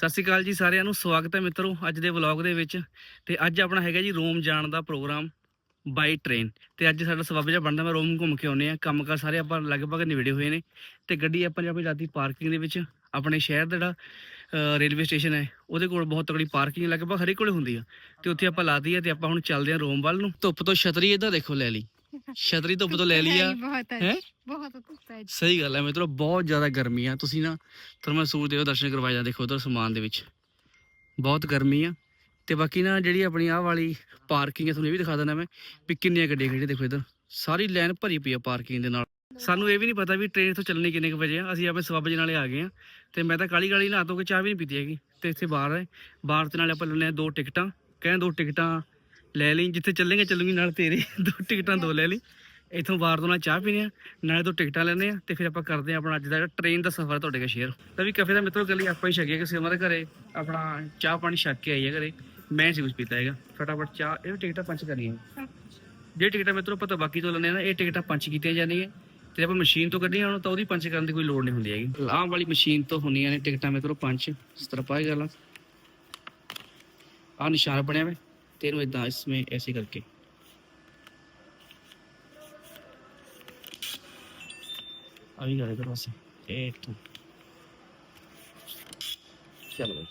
ਸਤਿ ਸ਼੍ਰੀ ਅਕਾਲ ਜੀ ਸਾਰਿਆਂ ਨੂੰ, ਸਵਾਗਤ ਹੈ ਮਿੱਤਰੋ ਅੱਜ ਦੇ ਵਲੌਗ ਦੇ ਵਿੱਚ। ਤੇ ਅੱਜ ਆਪਣਾ ਹੈਗਾ ਜੀ ਰੋਮ ਜਾਣ ਦਾ ਪ੍ਰੋਗਰਾਮ ਬਾਈ ਟ੍ਰੇਨ ਤੇ ਅੱਜ ਸਾਡਾ ਸਬੱਬ ਜਿਹਾ ਬਣਦਾ, ਮੈਂ ਰੋਮ ਘੁੰਮ ਕੇ ਆਉਨੇ ਆ ਕੰਮ ਕਾਰ ਸਾਰੇ ਆਪਾਂ ਲਗਭਗ ਨਿਬੜੇ ਹੋਏ ਨੇ। ਤੇ ਗੱਡੀ ਆਪਾਂ ਨੇ ਆਪਣੀ ਰਾਤੀ ਪਾਰਕਿੰਗ ਦੇ ਵਿੱਚ, ਆਪਣੇ ਸ਼ਹਿਰ ਦਾ ਜਿਹੜਾ ਰੇਲਵੇ ਸਟੇਸ਼ਨ ਹੈ, ਉਹਦੇ ਕੋਲ ਬਹੁਤ ਤਕੜੀ ਪਾਰਕਿੰਗ ਲਗਭਗ ਹਰੇ ਕੋਲੇ ਹੁੰਦੀ ਆ। ਤੇ ਉੱਥੇ ਆਪਾਂ ਲਾਤੀ ਆ ਤੇ ਆਪਾਂ ਹੁਣ ਚੱਲਦੇ ਆ ਰੋਮ ਵੱਲ ਨੂੰ। ਧੁੱਪ ਤੋਂ ਛਤਰੀ ਇਹਦਾ ਦੇਖੋ ਲੈ ਲਈ। ਛਤਰੀ ਧੁੱਪ ਤੋਂ ਲੈ ਲਈ ਆ ਬਹੁਤ ਹੈਂ? ਬਹੁਤ ਧੁੱਪ ਹੈ ਸਹੀ ਗੱਲ ਹੈ ਮਿੱਤਰੋ ਬਹੁਤ ਜ਼ਿਆਦਾ ਗਰਮੀ ਆ। ਤੁਸੀਂ ਨਾ ਤੁਹਾਨੂੰ ਮੈਂ ਸੂਰ ਦੇਵ ਦਰਸ਼ਨ ਕਰਵਾਇਆ ਜਾ ਦੇਖੋ ਉਧਰ ਸਮਾਨ ਦੇ ਵਿੱਚ। ਬਹੁਤ ਗਰਮੀ ਆ। ਤੇ ਬਾਕੀ ਨਾ ਜਿਹੜੀ ਆਪਣੀ ਆਹ ਵਾਲੀ ਪਾਰਕਿੰਗ ਹੈ ਤੁਹਾਨੂੰ ਇਹ ਵੀ ਦਿਖਾ ਦਿੰਦਾ ਮੈਂ ਵੀ ਕਿੰਨੀਆਂ ਗੱਡੀਆਂ ਖੜੀਆਂ ਦੇਖੋ ਇਧਰ। ਸਾਰੀ ਲਾਈਨ ਭਰੀ ਪਈ ਆ ਪਾਰਕਿੰਗ ਦੇ ਨਾਲ। ਸਾਨੂੰ ਇਹ ਵੀ ਨਹੀਂ ਪਤਾ ਵੀ ਟ੍ਰੇਨ ਤੋਂ ਚੱਲਣੀ ਕਿੰਨੇ ਕੁ ਵਜੇ ਆ। ਅਸੀਂ ਆਪਣੇ ਸਬੱਬ ਨਾਲੇ ਆ ਗਏ ਆ। ਤੇ ਮੈਂ ਤਾਂ ਕਾਲੀ ਕਾਲੀ ਨਹਾ ਧੋ ਕੇ ਚਾਹ ਵੀ ਨਹੀਂ ਪੀਤੀ ਹੈਗੀ। ਤੇ ਇੱਥੇ ਬਾਹਰ ਹੈ ਬਾਹਰ ਤੇ ਨਾਲੇ ਆਪਾਂ ਲੈਣੇ ਦੋ ਟਿਕਟਾਂ। ਕਹਿੰਦੇ ਦੋ ਟਿਕਟਾਂ ਲੈ ਲਈ, ਜਿੱਥੇ ਚੱਲੇਂਗੇ, ਚੱਲੂਗੀ, ਨਾਲ ਤੇਰੇ ਦੋ ਟਿਕਟਾਂ ਦੋ ਲੈ ਲਈ। ਇਥੋਂ ਬਾਹਰ ਤੋਂ ਨਾਲ ਚਾਹ ਪੀਣੇ ਆ, ਨਾਲੇ ਤੋਂ ਟਿਕਟਾਂ ਲੈਣੇ ਆ, ਤੇ ਫਿਰ ਆਪਾਂ ਕਰਦੇ ਆ ਆਪਣਾ ਅੱਜ ਦਾ ਜਿਹੜਾ ਟ੍ਰੇਨ ਦਾ ਸਫ਼ਰ ਤੁਹਾਡੇ ਨਾਲ ਸ਼ੇਅਰ ਤਾਂ ਵੀ ਕਫੇ ਦਾ ਮਿੱਤਰੋ ਕੱਲੀ ਆਪਾਂ ਹੀ ਛਕਿਆ ਕਿਸੇ ਉਹਨਾਂ ਦੇ ਘਰੇ, ਆਪਣਾ ਚਾਹ ਪਾਣੀ ਛਕ ਕੇ ਆਈਏ ਘਰੇ। ਮੈਂ ਸੀ ਕੁਝ ਪੀਤਾ ਹੈਗਾ। ਫਟਾਫਟ ਚਾਹ, ਇਹ ਟਿਕਟਾਂ ਪੰਚ ਕਰਨੀਆਂ ਜੇ ਟਿਕਟਾਂ ਮਿੱਤਰੋ ਪਤਾ ਬਾਕੀ ਤੋਂ ਲੈਣੇ ਆ ਨਾ, ਇਹ ਟਿਕਟਾਂ ਪੰਚ ਕੀਤੀਆਂ ਜਾਂਦੀਆਂ। ਤੇ ਆਪਾਂ ਮਸ਼ੀਨ ਤੋਂ ਕੱਢੀਆਂ ਹੁਣ, ਤਾਂ ਉਹਦੀ ਪੰਚ ਕਰਨ ਦੀ ਕੋਈ ਲੋੜ ਨਹੀਂ ਹੁੰਦੀ ਹੈਗੀ। ਆਹ ਵਾਲੀ ਮਸ਼ੀਨ ਤੋਂ ਹੁੰਦੀਆਂ ਨੇ ਟਿਕਟਾਂ ਮਿੱਤਰੋ ਪੰਚ ਇਸ ਤਰ੍ਹਾਂ ਪਾਈ ਗੱਲਾਂ ਆ ਨਿਸ਼ਾਨ ਬਣਿਆ ਹੋਇਆ ਤੇ ਇਹਨੂੰ ਇਦਾਂ ਇਸਮੇ ਐਸੇ ਕਰਕੇ। ਅਭੀ ਗੱਲ ਕਰੋ ਸੇ। ਇਹ ਤੋਂ ਚਲੋ ਬਈ।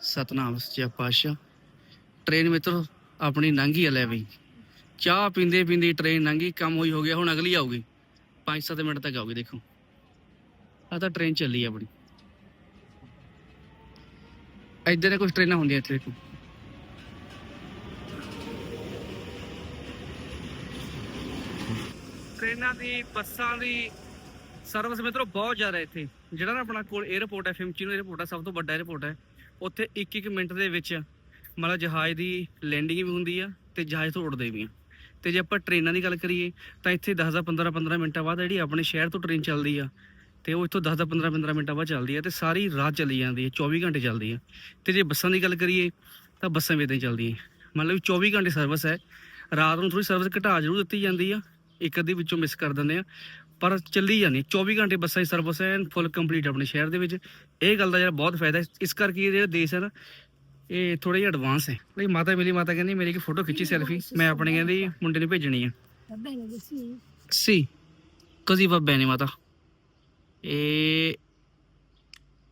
ਸਤਨਾਮ ਸੱਚਾ ਪਾਤਸ਼ਾਹ। ਟ੍ਰੇਨ ਮਿੱਤਰੋ, ਆਪਣੀ ਲੰਘੀ ਆ ਲੈ ਬਈ। ਚਾਹ ਪੀਂਦੇ ਪੀਂਦੇ ਟ੍ਰੇਨ ਲੰਘੀ ਕੰਮ ਹੋਈ ਹੋ ਗਿਆ, ਹੁਣ ਅਗਲੀ ਆਊਗੀ। 5-7 ਮਿੰਟ ਤੱਕ ਆਊਗੀ, ਦੇਖੋ। ਆ ਤਾਂ ਟ੍ਰੇਨ ਚੱਲੀ ਆਪਣੀ। ਇੱਧਰ ਦੇ ਕੁਝ ਟ੍ਰੇਨਾਂ ਹੁੰਦੀਆਂ ਇੱਥੇ, ਦੇਖੋ। ਟ੍ਰੇਨਾਂ ਦੀ, ਬੱਸਾਂ ਦੀ ਸਰਵਿਸ ਮਿੱਤਰੋ ਬਹੁਤ ਜ਼ਿਆਦਾ ਇੱਥੇ। ਜਿਹੜਾ ਨਾ ਆਪਣਾ ਕੋਲ 에어ਪੋਰਟ ਹੈ ਫਿਮਚੀਨੋ 에어ਪੋਰਟ ਹੈ, ਸਭ ਤੋਂ ਵੱਡਾ 에어ਪੋਰਟ ਹੈ। ਉੱਥੇ 1-1 ਮਿੰਟ ਦੇ ਵਿੱਚ ਮਤਲਬ ਜਹਾਜ਼ ਦੀ ਲੈਂਡਿੰਗ ਵੀ ਹੁੰਦੀ ਆ ਤੇ ਜਹਾਜ਼ ਤੋਂ ਉੱਡਦੇ ਵੀ ਆ। ਤੇ ਜੇ ਆਪਾਂ ਟ੍ਰੇਨਾਂ ਦੀ ਗੱਲ ਕਰੀਏ, ਤਾਂ ਇੱਥੇ 10-15 15 ਮਿੰਟਾਂ ਬਾਅਦ ਜਿਹੜੀ ਆਪਣੇ ਸ਼ਹਿਰ ਤੋਂ ਟ੍ਰੇਨ ਚੱਲਦੀ ਆ, ਤੇ ਉਹ ਇੱਥੋਂ 10 15 15 ਮਿੰਟਾਂ ਬਾਅਦ ਚੱਲਦੀ ਆ ਤੇ ਸਾਰੀ ਰਾਤ ਚੱਲੀ ਜਾਂਦੀ ਹੈ 24 ਘੰਟੇ ਚੱਲਦੀ ਆ। ਤੇ ਜੇ ਬੱਸਾਂ ਦੀ ਗੱਲ ਕਰੀਏ, ਤਾਂ ਬੱਸਾਂ ਵੀ ਇਦਾਂ ਹੀ ਚੱਲਦੀਆਂ। ਮਤਲਬ 24 ਘੰਟੇ ਸਰਵਿਸ ਹੈ। ਰਾਤ ਨੂੰ ਥੋੜੀ ਸਰਵਿਸ ਘਟਾ ਜ਼ਰੂਰ ਦਿੱਤੀ ਜਾਂਦੀ ਆ। ਇੱਕ ਅੱਧੀ ਵਿੱਚੋਂ ਮਿਸ ਕਰ ਦਿੰਦੇ ਆ ਪਰ ਚੱਲੀ ਜਾਂਦੀ ਹੈ 24 ਘੰਟੇ ਬੱਸਾਂ ਦੀ ਸਰਵਿਸ ਹੈ ਫੁੱਲ ਕੰਪਲੀਟ ਆਪਣੇ ਸ਼ਹਿਰ ਦੇ ਵਿੱਚ ਇਹ ਗੱਲ ਦਾ ਜਿਹੜਾ ਬਹੁਤ ਫਾਇਦਾ ਇਸ ਕਰਕੇ ਇਹ ਜਿਹੜਾ ਦੇਸ਼ ਹੈ ਨਾ ਇਹ ਥੋੜਾ ਜਿਹਾ ਐਡਵਾਂਸ ਹੈ ਲਈ ਮਾਤਾ ਮਿਲੀ ਮਾਤਾ ਕਹਿੰਦੀ ਮੇਰੀ ਇੱਕ ਫੋਟੋ ਖਿੱਚੀ ਸੈਲਫੀ ਮੈਂ ਆਪਣੇ ਕਹਿੰਦੀ ਮੁੰਡੇ ਨੂੰ ਭੇਜਣੀ ਆ Sì, così va bene, Mata. E...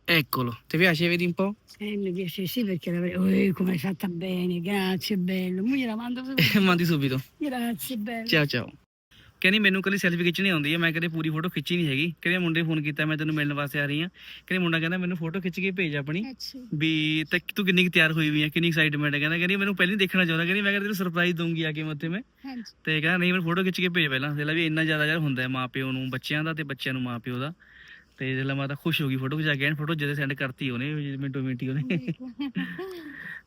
Eccolo, ti piace? Vedi un po'? eh, mi piace sì perché l'avrei oh, come è fatta bene grazie bello mo gliela mando subito. Mandi subito. grazie bello Ciao ciao. ਕਹਿੰਦੀ ਮੈਨੂੰ ਕੱਲੀ selfie ਖਿੱਚਣੀ ਆਉਂਦੀ ਹੈ ਮੈਂ ਕਦੇ ਪੂਰੀ photo ਖਿੱਚੀ ਨਹੀਂ ਹੈਗੀ। ਕਹਿੰਦੀ ਮੁੰਡੇ ਫੋਨ ਕੀਤਾ ਮੈਂ ਤੈਨੂੰ ਮਿਲਣ ਵਾਸਤੇ ਆ ਰਹੀ ਹਾਂ। ਕਹਿੰਦੀ ਮੁੰਡਾ ਕਹਿੰਦਾ ਮੈਨੂੰ ਫੋਟੋ ਖਿੱਚ ਕੇ ਭੇਜ ਆਪਣੀ. ਵੀ ਤੇ ਤੂੰ ਕਿੰਨੀ ਤਿਆਰ ਹੋਈ ਹੋਈ ਹੈ ਕਿੰਨੀ ਐਕਸਾਈਟਮੈਂਟ ਹੈ ਕਹਿੰਦਾ ਕਹਿੰਦੀ ਮੈਨੂੰ ਪਹਿਲਾਂ ਦੇਖਣਾ ਚਾਹੁੰਦਾ ਕਹਿੰਦੀ ਮੈਂ ਕਹਿੰਦਾ ਤੈਨੂੰ ਸਰਪ੍ਰਾਈਜ਼ ਦਊਂਗੀ ਆ ਕੇ ਮੈਂ ਉੱਥੇ ਮੈਂ. ਤੇ ਕਹਿੰਦਾ ਨਹੀਂ ਮੈਨੂੰ ਫੋਟੋ ਖਿੱਚ ਕੇ ਭੇਜ ਪਹਿਲਾਂ। ਜਿਹੜਾ ਵੀ ਇੰਨਾ ਜ਼ਿਆਦਾ ਯਾਰ ਹੁੰਦਾ ਹੈ ਮਾਪਿਓ ਨੂੰ ਬੱਚਿਆਂ ਦਾ ਤੇ ਬੱਚਿਆਂ ਨੂੰ ਮਾਪਿਓ ਦਾ। ਤੇ ਜਿਹੜਾ ਮੈਂ ਤਾਂ ਖੁਸ਼ ਹੋ ਗਈ ਫੋਟੋ ਖਿਚਾ ਕੇ ਫੋਟੋ ਜਦੇ ਸੈਂਡ ਕਰਤੀ ਉਹਨੇ ਮਿੰਟੋ ਮਿੰਟੀ ਉਹਨੇ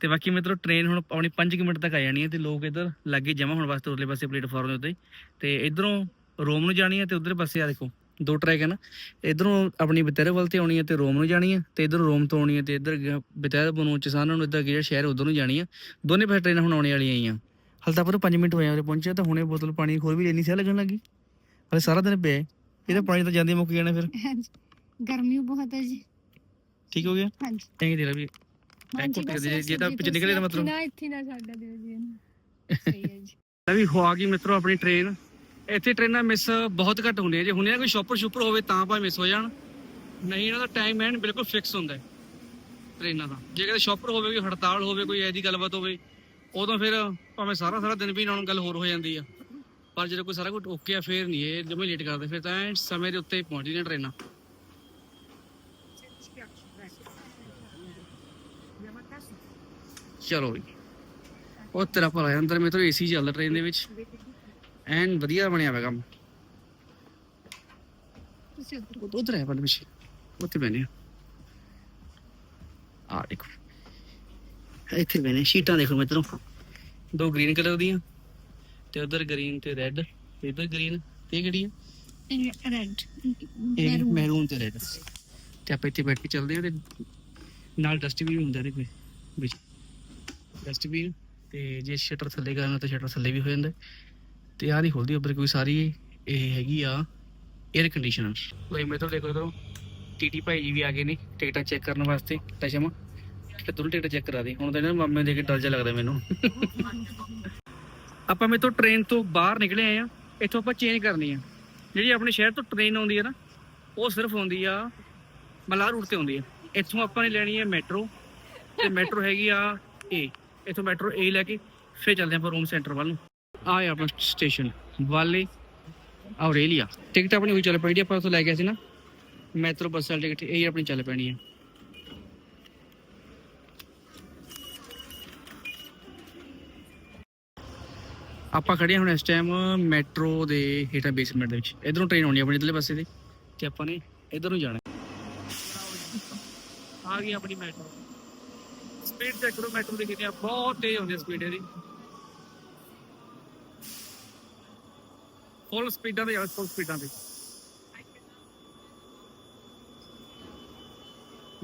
ਤੇ ਬਾਕੀ ਮਿੱਤਰੋ ਟ੍ਰੇਨ ਹੁਣ ਆਪਣੀ 5 ਮਿੰਟ ਤੱਕ ਆ ਜਾਣੀ ਹੈ ਤੇ ਲੋਕ ਇਧਰ ਲੱਗੇ ਜਮਾ ਹੋਣ ਵਾਸਤੇ ਉਰਲੇ ਪਾਸੇ ਪਲੇਟਫਾਰਮ ਦੇ ਉੱਤੇ ਤੇ ਇਧਰੋਂ ਰੋਮ ਨੂੰ ਜਾਣੀ ਹੈ ਤੇ ਉਧਰ ਪਾਸੇ ਆ ਦੇਖੋ ਦੋ ਟਰੈਕ ਹਨ। ਇਧਰੋਂ ਆਪਣੀ ਬਤੇਰੇ ਵੱਲ ਤੇ ਆਉਣੀ ਹੈ ਤੇ ਰੋਮ ਨੂੰ ਜਾਣੀ ਹੈ ਤੇ ਇਧਰ ਰੋਮ ਤੋਂ ਆਉਣੀ ਹੈ ਤੇ ਇਧਰ ਬਤੇਰੇ ਨੂੰ ਚਸਾਨਾ ਨੂੰ ਇਧਰ ਜਿਹੜਾ ਸ਼ਹਿਰ ਉਧਰ ਨੂੰ ਜਾਣੀ ਹੈ। ਦੋਨੇ ਪਾਸੇ ਟ੍ਰੇਨਾਂ ਹੁਣ ਆਉਣੇ ਵਾਲੀਆਂ ਆਈਆਂ। ਹਲ ਤਾਂ ਪਰ 5 ਮਿੰਟ ਹੋਏ ਆਰੇ ਪਹੁੰਚਿਆ ਤਾਂ ਹੁਣੇ ਬੋਤਲ ਪਾਣੀ ਹੋਰ ਵੀ ਲੈਣੀ ਸੀ ਲੱਗਣ ਲੱਗੀ ਹਲੇ ਸਾਰਾ ਦਿਨ ਪਿਆ ਇਹਦਾ ਪਾਣੀ ਤਾਂ ਜਾਂਦੇ ਮੁੱਕ ਜਾਣਾ ਫਿਰ। ਗਰਮੀ ਬਹੁਤ ਹੈ ਜੀ। ਠੀਕ ਹੋ ਗਿਆ? ਹਾਂਜੀ। ਥੈਂਕ ਯੂ ਵੀ ਐਂ ਕੁੱਟ ਵੀ ਹੋ ਆ ਮਿੱਤਰੋ ਆਪਣੀ ਟ੍ਰੇਨ ਇੱਥੇ ਟ੍ਰੇਨਾਂ ਮਿਸ ਬਹੁਤ ਘੱਟ ਹੁੰਦੀਆਂ ਜੇ ਹੁਣੇ ਕੋਈ ਸ਼ੋਪਰ ਸ਼ੂਪਰ ਹੋਵੇ ਤਾਂ ਭਾਵੇਂ ਮਿਸ ਹੋ ਜਾਣ। ਨਹੀਂ ਇਹਨਾਂ ਦਾ ਟਾਈਮ ਐਨ ਬਿਲਕੁਲ ਫਿਕਸ ਹੁੰਦਾ ਟ੍ਰੇਨਾਂ ਦਾ। ਜੇ ਕਿਤੇ ਸ਼ੋਪਰ ਹੋਵੇ ਕੋਈ ਹੜਤਾਲ ਹੋਵੇ ਕੋਈ ਐਦੀ ਗੱਲਬਾਤ ਹੋਵੇ ਉਦੋਂ ਫਿਰ ਭਾਵੇਂ ਸਾਰਾ ਸਾਰਾ ਦਿਨ ਵੀ ਇਹਨਾਂ ਗੱਲ ਹੋਰ ਹੋ ਜਾਂਦੀ ਆ। ਪਰ ਜਦੋਂ ਕੋਈ ਸਾਰਾ ਕੁਝ ਓਕੇ ਆ ਫੇਰ ਨਹੀਂ ਇਹ ਜਮੇ ਲੇਟ ਕਰਦੇ ਫਿਰ ਤਾਂ ਸਮੇਂ ਦੇ ਉੱਤੇ ਪਹੁੰਚਦੀਆਂ ਟ੍ਰੇਨਾਂ ਚਲੋ ਵੀ ਉਹ ਤੇਰਾ ਭਲਾ ਹੈ, ਅੰਦਰ ਮੇਰੇ ਤੋਂ ਏਸੀ ਚੱਲਦਾ ਟ੍ਰੇਨ ਦੇ ਵਿੱਚ। ਐਨ ਵਧੀਆ ਬਣਿਆ ਹੋਇਆ ਕੰਮ। ਤੁਸੀਂ ਉੱਧਰ ਉਧਰ ਹੈ ਪਰ ਪਿੱਛੇ। ਉੱਥੇ ਬੈਨੇ ਆ। ਦੇਖੋ। ਇੱਥੇ ਬੈਨੇ ਸ਼ੀਟਾਂ ਦੇਖੋ ਮਿੱਤਰੋ ਦੋ ਗ੍ਰੀਨ ਕਲਰ ਦੀਆਂ ਤੇ ਉਧਰ ਗ੍ਰੀਨ ਤੇ ਰੈੱਡ ਤੇ ਇਧਰ ਗ੍ਰੀਨ ਤੇ ਇਹ ਕਿਹੜੀ ਆ? ਰੈਡ ਇਹ ਮੈਰੂਨ ਤੇ ਰੈੱਡ ਤੇ ਆਪਾਂ ਇੱਥੇ ਬੈਠ ਕੇ ਚੱਲਦੇ ਹਾਂ ਤੇ ਨਾਲ ਡਸਟਬਿਨ ਵੀ ਹੁੰਦਾ ਇਹਦੇ ਕੋਈ ਵਿੱਚ। ਡਸਟਬਿਨ ਤੇ ਜੇ ਸ਼ਟਰ ਥੱਲੇ ਕਰਨਾ ਤਾਂ ਸ਼ਟਰ ਥੱਲੇ ਵੀ ਹੋ ਜਾਂਦਾ ਤੇ ਆਹ ਨਹੀਂ ਖੁੱਲਦੀ ਉੱਪਰ ਕੋਈ ਸਾਰੀ ਇਹ ਹੈਗੀ ਆ 에ਅਰ ਕੰਡੀਸ਼ਨਰ ਕੋਈ ਮੇਰੇ ਤੋਂ ਦੇਖੋ ਇਧਰੋਂ। ਟੀਟੀ ਭਾਈ ਜੀ ਵੀ ਆ ਗਏ ਨੇ, ਟਿਕਟਾਂ ਚੈੱਕ ਕਰਨ ਵਾਸਤੇ ਟਸ਼ਮ ਤੇ ਦੋਨੋਂ ਟਿਕਟ ਚੈੱਕ ਕਰਾ ਦੇ। ਹੁਣ ਤਾਂ ਇਹਨਾਂ ਨੂੰ ਮਾਮੇ ਦੇ ਕੇ ਡਰ ਜਿਹਾ ਲੱਗਦਾ ਮੈਨੂੰ। ਆਪਾਂ ਮੇਰੇ ਤੋਂ ਟ੍ਰੇਨ ਤੋਂ ਬਾਹਰ ਨਿਕਲੇ ਆਏ ਆ। ਇੱਥੋਂ ਆਪਾਂ ਚੇਂਜ ਕਰਨੀ ਆ। ਜਿਹੜੀ ਆਪਣੇ ਸ਼ਹਿਰ ਤੋਂ ਟ੍ਰੇਨ ਆਉਂਦੀ ਹੈ ਨਾ, ਉਹ ਸਿਰਫ ਆਉਂਦੀ ਆ ਮਲਾਰ ਰੂਟ ਤੇ ਆਉਂਦੀ ਆ। ਇੱਥੋਂ ਆਪਾਂ ਨੇ ਲੈਣੀ ਹੈ ਮੈਟਰੋ ਤੇ ਮੈਟਰੋ ਹੈਗੀ ਆ ਏ ਇੱਥੋਂ ਮੈਟਰੋ ਏ ਲੈ ਕੇ ਫਿਰ ਚੱਲਦੇ ਆਪਾਂ ਰੂਮ ਸੈਂਟਰ ਵੱਲ ਨੂੰ। ਆ ਹੈ ਆਪਣਾ ਸਟੇਸ਼ਨ ਵਾਲੇ ਆਉਰੇਲੀਆ। ਟਿਕਟ ਆਪਣੀ ਹੋਈ ਚੱਲ ਪੈਣੀ ਆਪਾਂ ਉੱਥੋਂ ਲੈ ਕੇ ਸੀ ਨਾ। ਮੈਟਰੋ ਬੱਸ ਵਾਲੀ ਟਿਕਟ, ਇਹ ਆਪਣੀ ਚੱਲ ਪੈਣੀ ਹੈ ਆਪਾਂ ਖੜੇ ਹਾਂ ਹੁਣ ਇਸ ਟਾਈਮ ਮੈਟਰੋ ਦੇ ਹੇਠਾਂ ਬੇਸਮੈਂਟ ਦੇ ਵਿੱਚ। ਇਧਰੋਂ ਟ੍ਰੇਨ ਆਉਣੀ ਆਪਣੀ, ਇਧਰਲੇ ਪਾਸੇ ਦੀ। ਤੇ ਆਪਾਂ ਨੇ ਇਧਰ ਨੂੰ ਜਾਣਾ। ਆ ਗਈ ਆਪਣੀ ਮੈਟਰੋ। ਸਪੀਡ ਚੈੱਕ ਕਰੋ ਮੈਟਰੋ ਦੀ ਕਿੰਨੀ ਆ ਬਹੁਤ ਤੇਜ਼ ਹੁੰਦੀ ਸਪੀਡ ਇਹਦੀ। ਫੁੱਲ ਸਪੀਡਾਂ ਤੇ ਫੁੱਲ ਸਪੀਡਾਂ ਤੇ